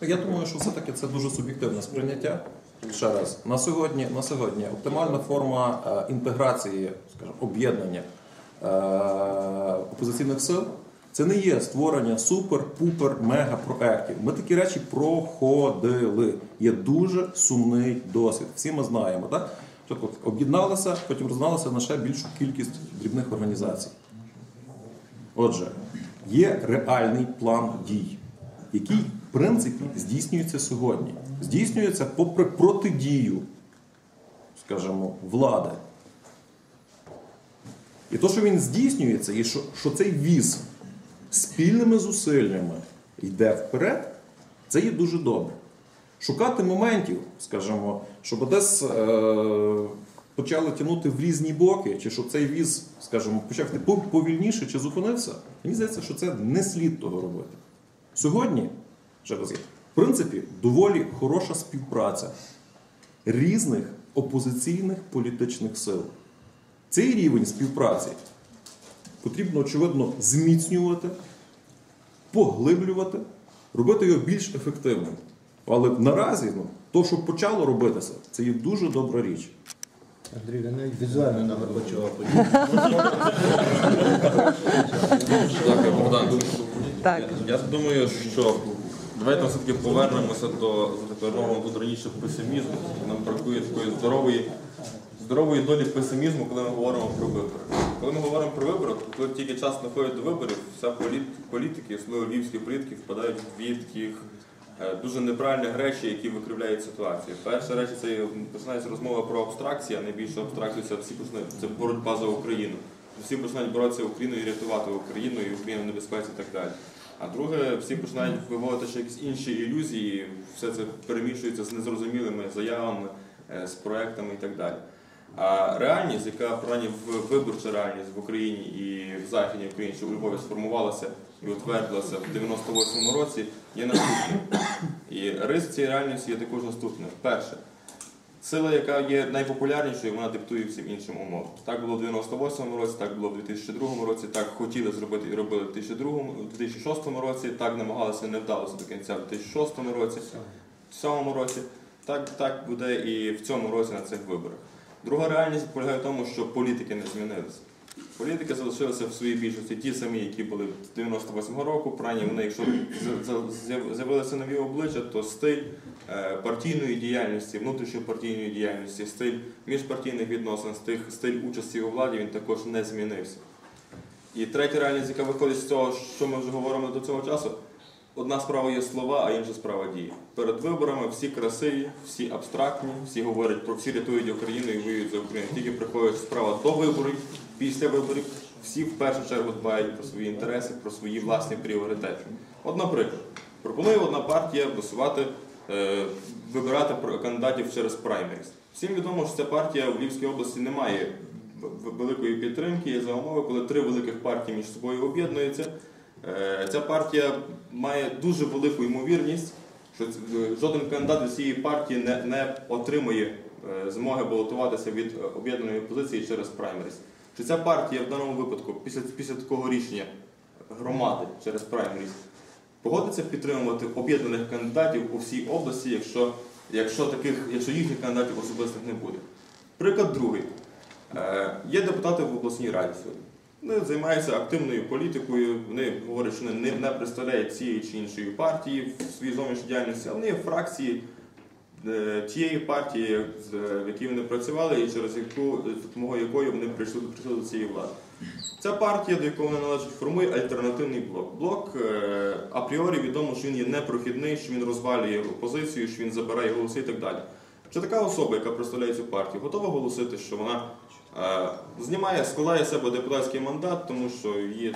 Я думаю, що все-таки це дуже суб'єктивне сприйняття. Ще раз, на сьогодні, на сьогодні оптимальна форма е, інтеграції, скажімо, об'єднання е, опозиційних сил це не є створення супер-пупер мега проєктів. Ми такі речі проходили. Є дуже сумний досвід. Всі ми знаємо, так? Тобто об'єдналися, потім розналися на ще більшу кількість дрібних організацій. Отже, є реальний план дій, який, принципі, здійснюється сьогодні. Здійснюється попри протидію, скажімо, влади. І то, що він здійснюється, і що, що цей віз спільними зусиллями йде вперед, це є дуже добре. Шукати моментів, скажімо, щоб десь е, почали тягнути в різні боки, чи щоб цей віз, скажімо, почав повільніше чи зупинився, мені здається, що це не слід того робити. Сьогодні, ще раз, є, в принципі, доволі хороша співпраця різних опозиційних політичних сил. Цей рівень співпраці потрібно, очевидно, зміцнювати, поглиблювати, робити його більш ефективним. Але наразі, ну, то, що почало робитися, це є дуже добра річ. Андрій, я навіть візуально на Горбачова Дякую, Богдан. Я думаю, що давайте все-таки повернемося до задекларованого тут раніше песимізму. Нам бракує такої здорової, здорової долі песимізму, коли ми говоримо про вибори. Коли ми говоримо про вибори, то коли тільки час находить до виборів, вся політ- політики, особливо львівські політики, впадають в дві таких е, дуже неправильних речі, які викривляють ситуацію. Перша речі це починається розмова про абстракцію, а найбільше абстракцію це всі це боротьба за Україну. Всі починають боротися Україною і рятувати Україну і Україну в небезпеці і так далі. А друге, всі починають виводити ще якісь інші ілюзії, все це перемішується з незрозумілими заявами, е, з проектами і так далі. А реальність, яка принаймні виборча реальність в Україні і в Західній Україні, що у Львові сформувалася і утвердилася в 98-му році, є наступним. І рис цієї реальності є також наступним. Перше, Сила, яка є найпопулярнішою, вона диктує всім іншим умовам. Так було в 98-му році, так було в 2002 році, так хотіли зробити і робили в 2002, в 2006 році, так намагалися, не вдалося до кінця в 2006 році, в 2007 році. Так, так буде і в цьому році на цих виборах. Друга реальність полягає в тому, що політики не змінилися. Політики залишилися в своїй більшості ті самі, які були з 98-го року. Принаймні вони, якщо з'явилися нові обличчя, то стиль е, партійної діяльності, внутрішньопартійної діяльності, стиль міжпартійних відносин, стиль участі у владі він також не змінився. І третя реальність, яка виходить з цього, що ми вже говоримо до цього часу, одна справа є слова, а інша справа дії. Перед виборами всі красиві, всі абстрактні, всі говорять про всі рятують Україну і воюють за Україну. Тільки приходить справа до виборів, після виборів, всі в першу чергу дбають про свої інтереси, про свої власні пріоритети. От, наприклад, пропонує одна партія висувати, е, вибирати кандидатів через праймеріс. Всім відомо, що ця партія в Львівській області не має великої підтримки за умови, коли три великих партії між собою об'єднуються. Е, Ця партія має дуже велику ймовірність, що е, жоден кандидат від цієї партії не, не отримує е, змоги балотуватися від об'єднаної опозиції через праймеріс. Що ця партія в даному випадку, після, після такого рішення громади через праймеріс, погодиться підтримувати об'єднаних кандидатів у всій області, якщо, якщо, таких, якщо їхніх кандидатів особистих не буде. Приклад другий. Е, Є депутати в обласній раді сьогодні. Вони займаються активною політикою, вони говорять, що вони не, не представляють цієї чи іншої партії в своїй зовнішній діяльності, а вони є фракції тієї партії, в якій вони працювали, і через яку за допомогою якої вони прийшли, прийшли до цієї влади. Ця партія, до якої вони належать, формує альтернативний блок. Блок е, апріорі відомо, що він є непрохідний, що він розвалює опозицію, що він забирає голоси і так далі. Чи така особа, яка представляє цю партію, готова голосити, що вона е, знімає, складає з себе депутатський мандат, тому що її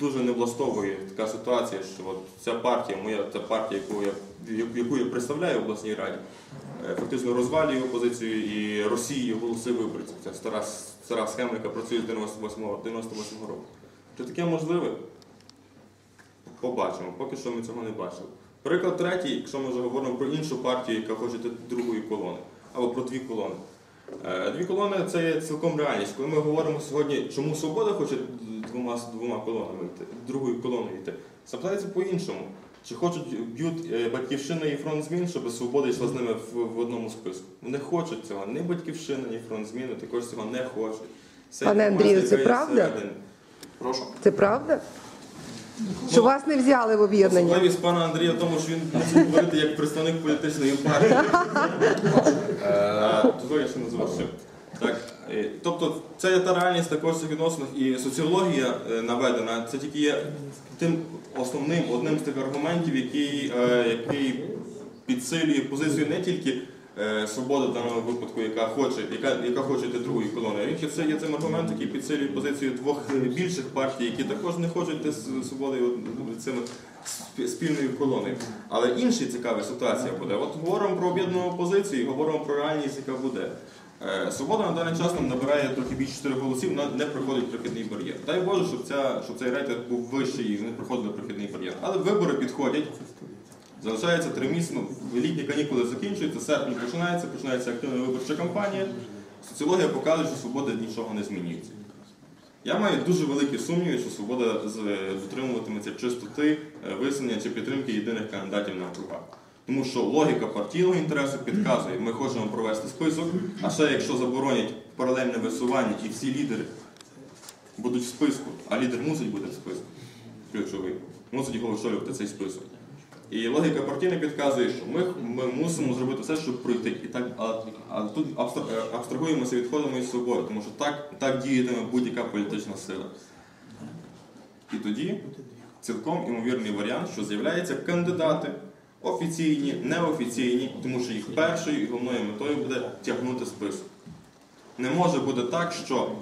дуже не влаштовує така ситуація, що от ця партія, моя ця партія, яку я, яку я представляю в обласній раді, е, фактично розвалює опозицію і Росії голоси виборців. Це стара, стара схема, яка працює з 98-го 98 року. Чи таке можливе? Побачимо. Поки що ми цього не бачили. Приклад третій, якщо ми вже говоримо про іншу партію, яка хоче другої колони, або про дві колони. Е, Дві колони це є цілком реальність. Коли ми говоримо сьогодні, чому свобода хоче двома, двома колонами йти, другою колоною йти, запитається по-іншому. Чи хочуть б'ють е, батьківщина і фронт змін, щоб свобода йшла з ними в, в одному списку? Вони хочуть цього. Ні батьківщина, ні фронт зміни також цього не хочуть. Це Пане Андрію, це правда? всередині. Прошу. Це правда? Що вас не взяли в об'єднання? Особливість пана Андрія в тому, що він мусить говорити як представник політичної партії. Е, Дозволь, я ще не завершив. Так, е, тобто це та реальність також цих відносин і соціологія е, наведена, це тільки є тим основним, одним з тих аргументів, який, е, який підсилює позицію не тільки е, свободи в даному випадку, яка хоче, яка, яка хоче йти другої колони. Він це є цим аргумент, який підсилює позицію двох більших партій, які також не хочуть йти з свободою от, цими спільною колоною. Але інша цікава ситуація буде. От говоримо про об'єднану опозицію, говоримо про реальність, яка буде. Е, Свобода на даний час нам набирає трохи більше 4 голосів, на- не проходить прохідний бар'єр. Дай Боже, щоб, ця, щоб цей рейтинг був вищий і вони проходили прохідний бар'єр. Але вибори підходять. Залишається три місяці, ну, літні канікули закінчуються, серпень починається, починається активна виборча кампанія. Соціологія показує, що свобода нічого не змінюється. Я маю дуже великі сумніви, що свобода дотримуватиметься чистоти, е, висунення чи підтримки єдиних кандидатів на округах. Тому що логіка партійного інтересу підказує, ми хочемо провести список, а ще якщо заборонять паралельне висування і всі лідери будуть в списку, а лідер мусить бути в списку, ключовий, мусить його очолювати цей список. І логіка партійна підказує, що ми, ми мусимо зробити все, щоб пройти. І так, а, а тут е, абстрагуємося, відходимо із свободи, тому що так, так діятиме будь-яка політична сила. І тоді цілком імовірний варіант, що з'являються кандидати офіційні, неофіційні, тому що їх першою і головною метою буде тягнути список. Не може бути так, що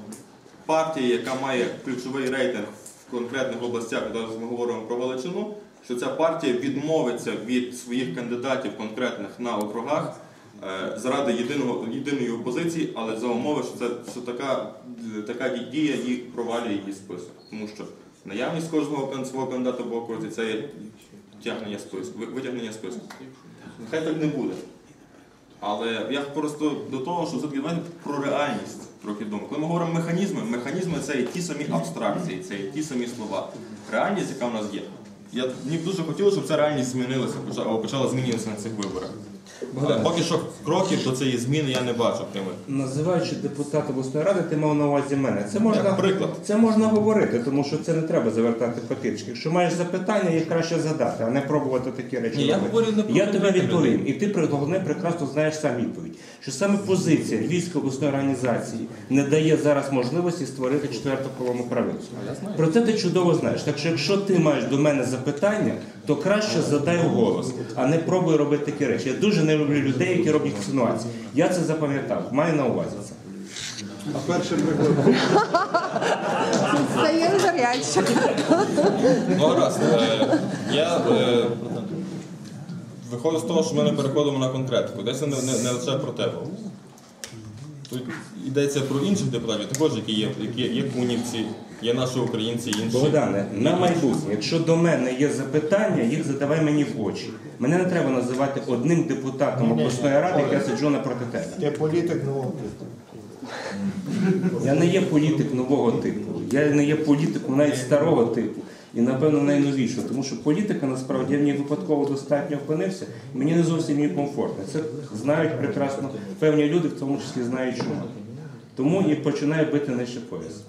партія, яка має ключовий рейтинг в конкретних областях, зараз ми говоримо про Галичину, що ця партія відмовиться від своїх кандидатів конкретних на округах е, заради єдиного, єдиної опозиції, але за умови, що, це, що така, така дія їх провалює її список. Тому що наявність кожного свого кандидата в окрузі це є тягнення списку, витягнення списку. Нехай так не буде. Але я просто до того, що все-таки про реальність трохи думаю. Коли ми говоримо механізми, механізми це і ті самі абстракції, це і ті самі слова. Реальність, яка в нас є. Я б дуже хотілося, щоб ця реальність змінилася, почала змінюватися на цих виборах. Але поки що кроків до цієї зміни я не бачу тими. Називаючи депутата обласної ради, ти мав на увазі мене. Це можна, Як приклад. це можна говорити, тому що це не треба завертати потички. Якщо маєш запитання, їх краще задати, а не пробувати такі речі. Ні, я робити. говорю не про я тобі конкретних відповім. І ти при- головне прекрасно знаєш сам відповідь. Що саме позиція Львівської обласної організації не дає зараз можливості створити четверту колону правительства. Про це ти чудово знаєш. Так що, якщо ти маєш до мене запитання, то краще задай голос, а не пробуй робити такі речі. Я дуже не люблю людей, які роблять інсинуації. Я це запам'ятав, маю на увазі це. А перший приклад. Стає гаряче. Ну, гаразд. Е, я е, виходжу з того, що ми не переходимо на конкретику. Десь не, не, не лише про тебе. Тут йдеться про інших депутатів, також які є, які є, є кунівці, є наші українці, інші. Богдане, на майбутнє, якщо до мене є запитання, їх задавай мені в очі. Мене не треба називати одним депутатом обласної ради, як я сиджу напроти тебе. Ти політик нового типу. Я не є політик нового типу, я не є політиком навіть старого типу. І, напевно, найновішого. Тому що політика насправді я в ній випадково достатньо опинився, і мені не зовсім її комфортно. Це знають прекрасно певні люди, в тому числі знають чому. Тому і починаю бити нижче пояс.